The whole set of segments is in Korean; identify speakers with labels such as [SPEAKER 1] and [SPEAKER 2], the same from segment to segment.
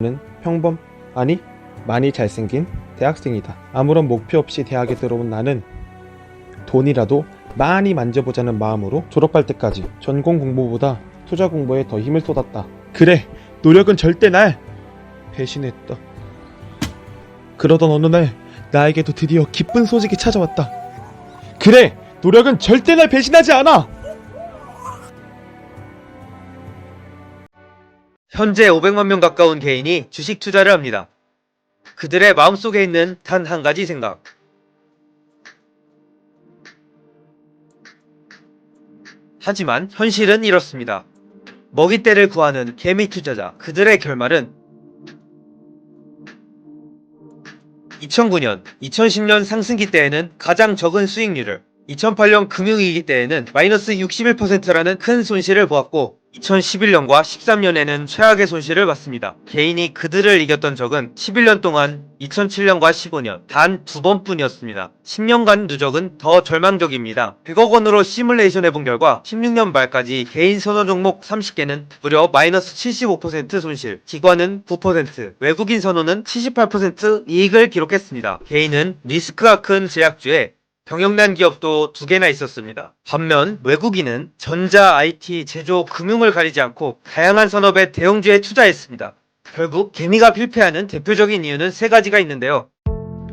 [SPEAKER 1] 는 평범 아니 많이 잘생긴 대학생이다. 아무런 목표 없이 대학에 들어온 나는 돈이라도 많이 만져보자는 마음으로 졸업할 때까지 전공 공부보다 투자 공부에 더 힘을 쏟았다. 그래, 노력은 절대 날 배신했다. 그러던 어느 날 나에게도 드디어 기쁜 소식이 찾아왔다. 그래, 노력은 절대 날 배신하지 않아.
[SPEAKER 2] 현재 500만 명 가까운 개인이 주식 투자를 합니다. 그들의 마음속에 있는 단 한 가지 생각. 하지만 현실은 이렇습니다. 먹이떼를 구하는 개미 투자자. 그들의 결말은 2009년, 2010년 상승기 때에는 가장 적은 수익률을, 2008년 금융위기 때에는 마이너스 61%라는 큰 손실을 보았고 2011년과 13년에는 최악의 손실을 봤습니다. 개인이 그들을 이겼던 적은 11년 동안 2007년과 15년 단 두 번뿐이었습니다. 10년간 누적은 더 절망적입니다. 100억 원으로 시뮬레이션 해본 결과 16년 말까지 개인 선호 종목 30개는 무려 마이너스 75% 손실, 기관은 9%, 외국인 선호는 78% 이익을 기록했습니다. 개인은 리스크가 큰 제약주에 경영난 기업도 두 개나 있었습니다. 반면 외국인은 전자, IT, 제조, 금융을 가리지 않고 다양한 산업에 대형주에 투자했습니다. 결국 개미가 필패하는 대표적인 이유는 세 가지가 있는데요.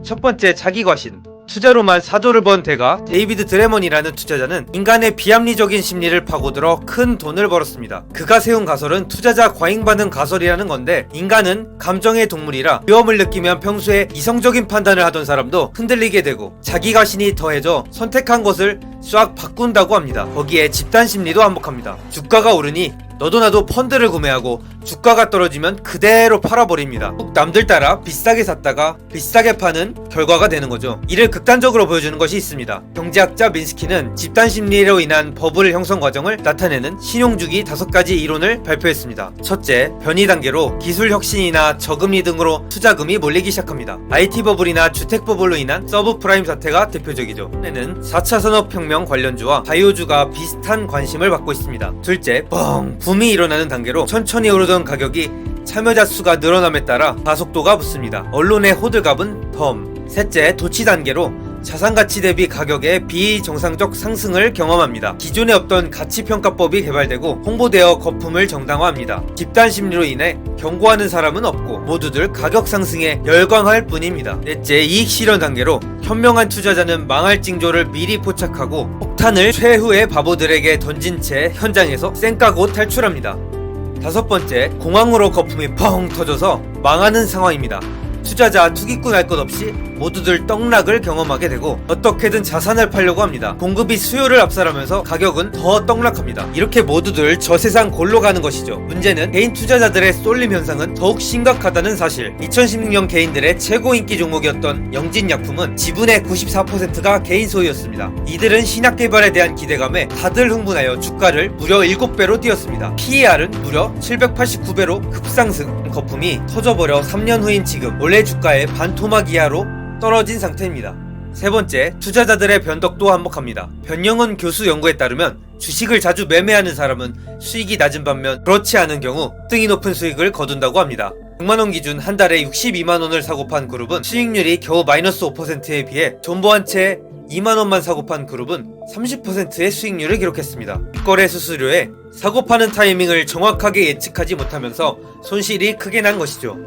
[SPEAKER 2] 첫 번째 자기 과신. 투자로만 사조를 번 대가 데이비드 드레먼이라는 투자자는 인간의 비합리적인 심리를 파고들어 큰 돈을 벌었습니다. 그가 세운 가설은 투자자 과잉반응 가설이라는 건데 인간은 감정의 동물이라 위험을 느끼면 평소에 이성적인 판단을 하던 사람도 흔들리게 되고 자기 가신이 더해져 선택한 것을 싹 바꾼다고 합니다. 거기에 집단 심리도 한몫합니다. 주가가 오르니 너도 나도 펀드를 구매하고 주가가 떨어지면 그대로 팔아버립니다. 꼭 남들 따라 비싸게 샀다가 비싸게 파는 결과가 되는 거죠. 이를 극단적으로 보여주는 것이 있습니다. 경제학자 민스키는 집단 심리로 인한 버블 형성 과정을 나타내는 신용주기 다섯 가지 이론을 발표했습니다. 첫째, 변이 단계로 기술 혁신이나 저금리 등으로 투자금이 몰리기 시작합니다. IT 버블이나 주택 버블로 인한 서브프라임 사태가 대표적이죠. 는 4차 산업혁명 관련주와 바이오주가 비슷한 관심을 받고 있습니다. 둘째, 뻥 붐이 일어나는 단계로 천천히 오르던 가격이 참여자 수가 늘어남에 따라 가속도가 붙습니다. 언론의 호들갑은 덤. 셋째, 도치 단계로 자산 가치 대비 가격의 비정상적 상승을 경험합니다. 기존에 없던 가치 평가법이 개발되고 홍보되어 거품을 정당화합니다. 집단 심리로 인해 경고하는 사람은 없고 모두들 가격 상승에 열광할 뿐입니다. 넷째, 이익 실현 단계로 현명한 투자자는 망할 징조를 미리 포착하고 폭탄을 최후의 바보들에게 던진 채 현장에서 쌩까고 탈출합니다. 다섯 번째, 공황으로 거품이 펑 터져서 망하는 상황입니다. 투자자, 투기꾼 할 것 없이 모두들 떡락을 경험하게 되고 어떻게든 자산을 팔려고 합니다. 공급이 수요를 압살하면서 가격은 더 떡락합니다. 이렇게 모두들 저 세상 골로 가는 것이죠. 문제는 개인 투자자들의 쏠림 현상은 더욱 심각하다는 사실. 2016년 개인들의 최고 인기 종목이었던 영진약품은 지분의 94%가 개인 소유였습니다. 이들은 신약 개발에 대한 기대감에 다들 흥분하여 주가를 무려 7배로 뛰었습니다. PER은 무려 789배로 급상승. 거품이 터져버려 3년 후인 지금 원래 주가의 반토막 이하로 떨어진 상태입니다. 세 번째, 투자자들의 변덕도 한몫합니다. 변영은 교수 연구에 따르면 주식을 자주 매매하는 사람은 수익이 낮은 반면 그렇지 않은 경우 등이 높은 수익을 거둔다고 합니다. 100만원 기준 한 달에 62만원을 사고 판 그룹은 수익률이 겨우 마이너스 5%에 비해 존버 한 채 2만원만 사고 판 그룹은 30%의 수익률을 기록했습니다. 거래 수수료에 사고 파는 타이밍을 정확하게 예측하지 못하면서 손실이 크게 난 것이죠.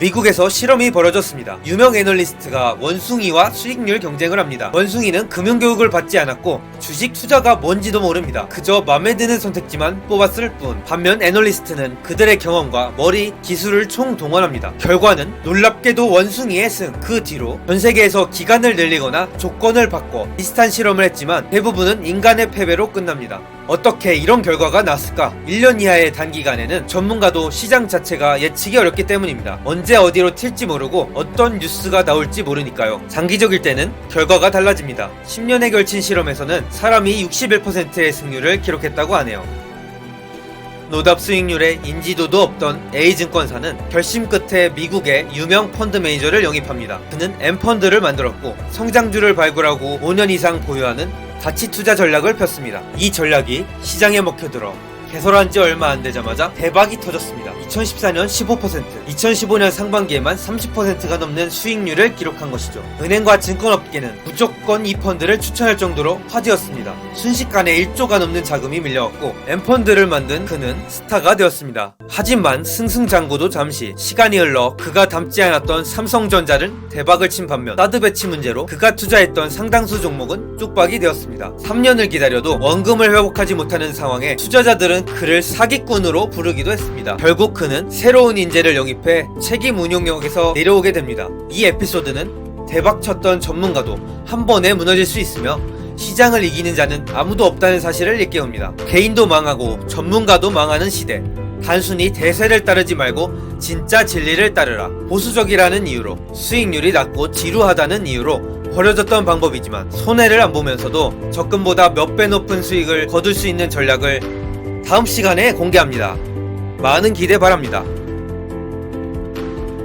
[SPEAKER 2] 미국에서 실험이 벌어졌습니다. 유명 애널리스트가 원숭이와 수익률 경쟁을 합니다. 원숭이는 금융교육을 받지 않았고 주식 투자가 뭔지도 모릅니다. 그저 맘에 드는 선택지만 뽑았을 뿐. 반면 애널리스트는 그들의 경험과 머리, 기술을 총동원합니다. 결과는 놀랍게도 원숭이의 승. 그 뒤로 전 세계에서 기간을 늘리거나 조건을 바꿔 비슷한 실험을 했지만 대부분은 인간의 패배로 끝납니다. 어떻게 이런 결과가 났을까? 1년 이하의 단기간에는 전문가도 시장 자체가 예측이 어렵기 때문입니다. 언제 어디로 튈지 모르고 어떤 뉴스가 나올지 모르니까요. 장기적일 때는 결과가 달라집니다. 10년에 걸친 실험에서는 사람이 61%의 승률을 기록했다고 하네요. 노답 수익률에 인지도도 없던 A증권사는 결심 끝에 미국의 유명 펀드 매니저를 영입합니다. 그는 M펀드를 만들었고 성장주를 발굴하고 5년 이상 보유하는 가치 투자 전략을 폈습니다. 이 전략이 시장에 먹혀들어 개설한 지 얼마 안 되자마자 대박이 터졌습니다. 2014년 15%, 2015년 상반기에만 30%가 넘는 수익률을 기록한 것이죠. 은행과 증권업계는 무조건 이 펀드를 추천할 정도로 화제였습니다. 순식간에 1조가 넘는 자금이 밀려왔고 엠펀드를 만든 그는 스타가 되었습니다. 하지만 승승장구도 잠시 시간이 흘러 그가 담지 않았던 삼성전자는 대박을 친 반면 사드 배치 문제로 그가 투자했던 상당수 종목은 쪽박이 되었습니다. 3년을 기다려도 원금을 회복하지 못하는 상황에 투자자들은 그를 사기꾼으로 부르기도 했습니다. 결국 그는 새로운 인재를 영입해 책임 운용력에서 내려오게 됩니다. 이 에피소드는 대박 쳤던 전문가도 한 번에 무너질 수 있으며 시장을 이기는 자는 아무도 없다는 사실을 일깨웁니다. 개인도 망하고 전문가도 망하는 시대. 단순히 대세를 따르지 말고 진짜 진리를 따르라. 보수적이라는 이유로 수익률이 낮고 지루하다는 이유로 버려졌던 방법이지만 손해를 안 보면서도 적금보다 몇 배 높은 수익을 거둘 수 있는 전략을 다음 시간에 공개합니다. 많은 기대 바랍니다.